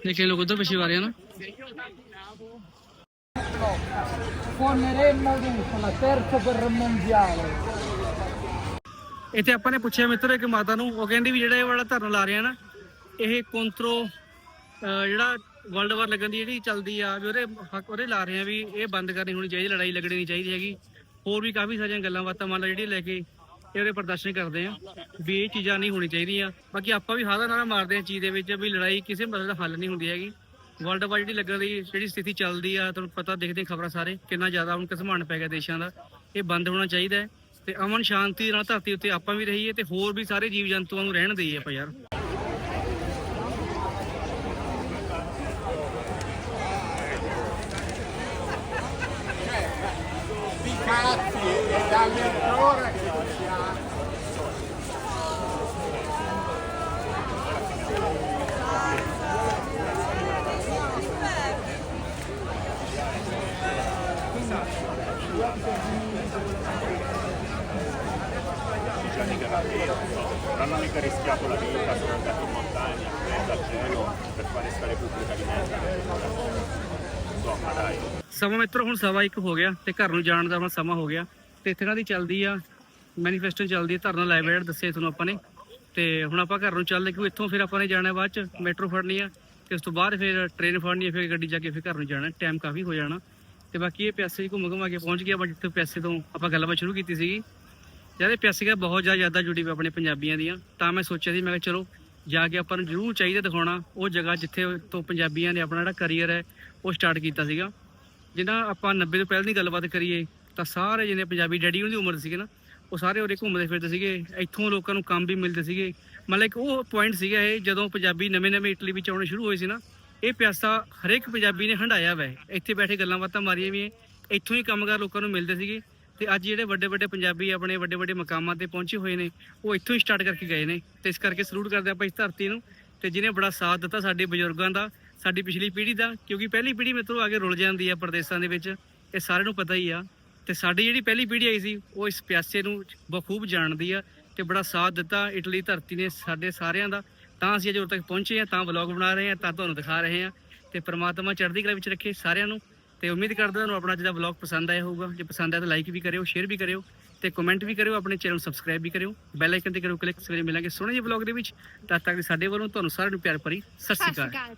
ਦੇਖੇ ਲੋਕ ਉਧਰ ਪਿੱਛੇ ਆ ਰਹੇ ਆ ਨਾ Suoneremo dunque la terza guerra mondiale. ਇੱਥੇ ਆਪਾਂ ਨੇ ਪੁੱਛਿਆ ਮਿੱਤਰ ਇੱਕ ਮਾਤਾ ਨੂੰ ਉਹ ਕਹਿੰਦੀ ਵੀ ਜਿਹੜਾ ਇਹ ਵਾਲਾ ਧਰਨਾ ਲਾ ਰਹੇ ਆ ਨਾ ਇਹ ਕੋਂਤਰੋ ਅਹ ਜਿਹੜਾ ਵਰਲਡ ਵਾਰ ਲੱਗਣ ਦੀ ਜਿਹੜੀ ਚੱਲਦੀ ਆ ਵੀ ਉਹਦੇ ਹੱਕ ਉਹਦੇ ਲਾ ਰਹੇ ਆ ਵੀ ਇਹ ਬੰਦ ਕਰਨੀ ਹੋਣੀ ਚਾਹੀਦੀ ਲੜਾਈ ਲੱਗਣੀ ਨਹੀਂ ਚਾਹੀਦੀ ਹੈਗੀ ਹੋਰ ਵੀ ਕਾਫੀ ਸਾਰੀਆਂ ਗੱਲਾਂ ਬਾਤਾਂ ਮੰਨ ਲਾ ਜਿਹੜੀ ਲੈ ਕੇ ਇਹ ਉਹਦੇ ਪ੍ਰਦਰਸ਼ਨ ਕਰਦੇ ਆ, ਵੀ ਇਹ ਚੀਜ਼ਾਂ ਨਹੀਂ ਹੋਣੀ ਚਾਹੀਦੀਆਂ। ਬਾਕੀ ਆਪਾਂ ਵੀ ਹਾਦਾ ਨਾਰਾ ਮਾਰਦੇ ਆ ਚੀਜ਼ ਦੇ ਵਿੱਚ ਵੀ ਲੜਾਈ ਕਿਸੇ ਮਸਲੇ ਦਾ ਹੱਲ ਨਹੀਂ ਹੁੰਦੀ ਹੈਗੀ। ਵਰਲਡ ਵਾਈਡ ਜਿਹੜੀ ਲੱਗਣ ਦੀ, ਜਿਹੜੀ ਸਥਿਤੀ ਚੱਲਦੀ ਆ, ਤੁਹਾਨੂੰ ਪਤਾ ਦੇਖਦੇ ਖਬਰਾਂ ਸਾਰੇ, ਕਿੰਨਾ ਜ਼ਿਆਦਾ ਹੁਣ ਘਸਮਾਨ ਪੈ ਗਿਆ ਦੇਸ਼ਾਂ ਦਾ। ਇਹ ਬੰਦ ਹੋਣਾ ਚਾਹੀਦਾ ਹੈ ਤੇ ਅਮਨ ਸ਼ਾਂਤੀ ਨਾਲ ਧਰਤੀ ਉੱਤੇ ਆਪਾਂ ਵੀ ਰਹੀਏ ਤੇ ਹੋਰ ਵੀ ਸਾਰੇ ਜੀਵ ਜੰਤੂਆਂ ਨੂੰ ਰਹਿਣ ਦੇਈਏ ਆਪਾਂ ਯਾਰ। Gianni Granatiero, mica rischiato la vita, sono andati in montagna, in al cielo, per fare sta Repubblica di Mezzo. Insomma, dai. ਸਮਾਂ ਮਿੱਤਰੋ ਹੁਣ ਸਵਾ ਇੱਕ ਹੋ ਗਿਆ ਤੇ ਘਰ ਨੂੰ ਜਾਣ ਦਾ ਹੁਣ ਸਮਾਂ ਹੋ ਗਿਆ ਤੇ ਇੱਥੇ ਇਹਨਾਂ ਦੀ ਚੱਲਦੀ ਆ ਮੈਨੀਫੈਸਟੋ ਚੱਲਦੀ ਆ ਧਰਨਾ ਲਾਈਵ ਐਡ ਦੱਸੇ ਤੁਹਾਨੂੰ ਆਪਾਂ ਨੇ ਤੇ ਹੁਣ ਆਪਾਂ ਘਰ ਨੂੰ ਚੱਲਦੇ ਕਿਉਂ ਇੱਥੋਂ ਫਿਰ ਆਪਾਂ ਨੇ ਜਾਣਾ ਬਾਅਦ ਚ ਮੈਟਰੋ ਫੜਨੀ ਆ ਤੇ ਉਸ ਤੋਂ ਬਾਅਦ ਫਿਰ ਟ੍ਰੇਨ ਫੜਨੀ ਆ ਫਿਰ ਗੱਡੀ ਜਾ ਕੇ ਫਿਰ ਘਰ ਨੂੰ ਜਾਣਾ ਟਾਈਮ ਕਾਫੀ ਹੋ ਜਾਣਾ ਤੇ ਬਾਕੀ ਇਹ ਪਿਆਸੇ ਘੁੰਮ ਘੁੰਮਾ ਕੇ ਪਹੁੰਚ ਗਿਆ ਬਟ ਜਿੱਥੇ ਪਿਆਸੇ ਤੋਂ ਆਪਾਂ ਗੱਲਬਾਤ ਸ਼ੁਰੂ ਕੀਤੀ ਸੀਗੀ। ਜਦ ਇਹ ਪਿਆਸੀਆਂ ਬਹੁਤ ਜ਼ਿਆਦਾ ਯਾਦਾਂ ਜੁੜੀ ਵੀ ਆਪਣੇ ਪੰਜਾਬੀਆਂ ਦੀਆਂ। ਤਾਂ ਮੈਂ ਸੋਚਿਆ ਸੀ, ਮੈਂ ਕਿਹਾ ਚਲੋ ਜਾ ਕੇ ਆਪਾਂ ਨੂੰ ਜ਼ਰੂਰ ਚਾਹੀਦਾ ਦਿਖਾਉਣਾ। ਉਹ ਜਗ੍ਹਾ ਜਿੱਥੇ ਤੋਂ ਪੰਜਾਬੀਆਂ ਨੇ ਆਪਣਾ ਜਿਹੜਾ ਕਰੀਅਰ ਹੈ, ਉਹ ਸਟਾਰਟ ਕੀਤਾ ਸੀਗਾ। ਜਿੱਦਾਂ ਆਪਾਂ 90 ਤੋਂ ਪਹਿਲਾਂ ਦੀ ਗੱਲਬਾਤ ਕਰੀਏ, ਤਾਂ ਸਾਰੇ ਜਿਹਨੇ ਪੰਜਾਬੀ ਡੈਡੀ ਉਹਨਾਂ ਦੀ ਉਮਰ ਸੀਗੇ ਨਾ, ਉਹ ਸਾਰੇ ਉਰੇ ਘੁੰਮਦੇ ਫਿਰਦੇ ਸੀਗੇ। ਇੱਥੋਂ ਲੋਕਾਂ ਨੂੰ ਕੰਮ ਵੀ ਮਿਲਦੇ ਸੀਗੇ। ਮਤਲਬ ਇੱਕ ਉਹ ਪੁਆਇੰਟ ਸੀਗਾ ਇਹ, ਜਦੋਂ ਪੰਜਾਬੀ ਨਵੇਂ-ਨਵੇਂ ਇਟਲੀ ਵਿੱਚ ਆਉਣੇ ਸ਼ੁਰੂ ਹੋਏ ਸੀ ਨਾ ਇਹ ਪਿਆਸਾ ਹਰੇਕ ਪੰਜਾਬੀ ਨੇ ਹੰਡਾਇਆ ਵੈ। ਇੱਥੇ ਬੈਠੇ ਗੱਲਾਂ ਬਾਤਾਂ ਮਾਰੀਆਂ ਵੀ ਇਹ। ਇੱਥੋਂ ਹੀ ਕੰਮਕਾਰ ਲੋਕਾਂ ਨੂੰ ਮਿਲਦੇ ਸੀਗੇ ਤੇ ਅੱਜ ਜਿਹੜੇ ਵੱਡੇ ਵੱਡੇ ਪੰਜਾਬੀ ਆਪਣੇ ਵੱਡੇ ਵੱਡੇ ਮਕਾਮਾਂ ਤੇ ਪਹੁੰਚੇ ਹੋਏ ਨੇ, ਉਹ ਇੱਥੋਂ ਹੀ ਸਟਾਰਟ ਕਰਕੇ ਗਏ ਨੇ। ਤੇ ਇਸ ਕਰਕੇ ਸਲੂਟ ਕਰਦੇ ਆਪਾਂ ਇਸ ਧਰਤੀ ਨੂੰ ਤੇ ਜਿਹਨੇ ਬੜਾ ਸਾਥ ਦਿੱਤਾ ਸਾਡੇ ਬਜ਼ੁਰਗਾਂ ਦਾ, ਸਾਡੀ ਪਿਛਲੀ ਪੀੜ੍ਹੀ ਦਾ, ਕਿਉਂਕਿ ਪਹਿਲੀ ਪੀੜ੍ਹੀ ਮਿੱਤਰੋ ਆ ਕੇ ਰੁਲ ਜਾਂਦੀ ਆ ਪ੍ਰਦੇਸ਼ਾਂ ਦੇ ਵਿੱਚ, ਇਹ ਸਾਰਿਆਂ ਨੂੰ ਪਤਾ ਹੀ ਆ। ਤੇ ਸਾਡੀ ਜਿਹੜੀ ਪਹਿਲੀ ਪੀੜ੍ਹੀ ਆਈ ਸੀ, ਉਹ ਇਸ ਪਿਆਸੇ ਨੂੰ ਬਖੂਬ ਜਾਣਦੀ ਆ ਤੇ ਬੜਾ ਸਾਥ ਦਿੱਤਾ। ਇਟਲੀ ਧਰਤੀ ਨੇ ਸਾਡੇ ਸਾਰਿਆਂ ਦਾ ਤਾਂ ਅਸੀਂ ਅਜੇ ਉਰੇ ਤੱਕ ਪਹੁੰਚੇ ਆ ਤਾਂ ਵਲੌਗ ਬਣਾ ਰਹੇ ਆ ਤਾਂ ਤੁਹਾਨੂੰ ਦਿਖਾ ਰਹੇ ਆ ਤੇ ਪ੍ਰਮਾਤਮਾ ਚੜ੍ਹਦੀ ਕਲਾ ਵਿੱਚ ਰੱਖੇ ਸਾਰਿਆਂ ਨੂੰ। ਤੇ ਉਮੀਦ ਕਰਦਾ ਤੁਹਾਨੂੰ ਆਪਣਾ ਅੱਜ ਦਾ ਵਲੌਗ ਪਸੰਦ ਆਇਆ ਹੋਊਗਾ। ਜੇ ਪਸੰਦ ਆਇਆ ਤਾਂ ਲਾਈਕ ਵੀ ਕਰਿਓ ਸ਼ੇਅਰ ਵੀ ਕਰਿਓ ਤੇ ਕਮੈਂਟ ਵੀ ਕਰਿਓ, ਆਪਣੇ ਚੈਨਲ ਨੂੰ ਸਬਸਕ੍ਰਾਈਬ ਵੀ ਕਰਿਓ। ਬੈਲ ਆਈਕਨ ਤੇ ਕਰਿਓ ਕਲਿੱਕ ਸਵੇਰੇ ਮਿਲਾਂਗੇ ਸੋਹਣੇ ਜਿਹੇ ਵਲੌਗ ਦੇ ਵਿੱਚ। ਤਦ ਤੱਕ ਸਾਡੇ ਵੱਲੋਂ ਤੁਹਾਨੂੰ ਸਾਰਿਆਂ ਨੂੰ ਪਿਆਰ ਭਰੀ ਸਤਿ ਸ਼੍ਰੀ ਅਕਾਲ।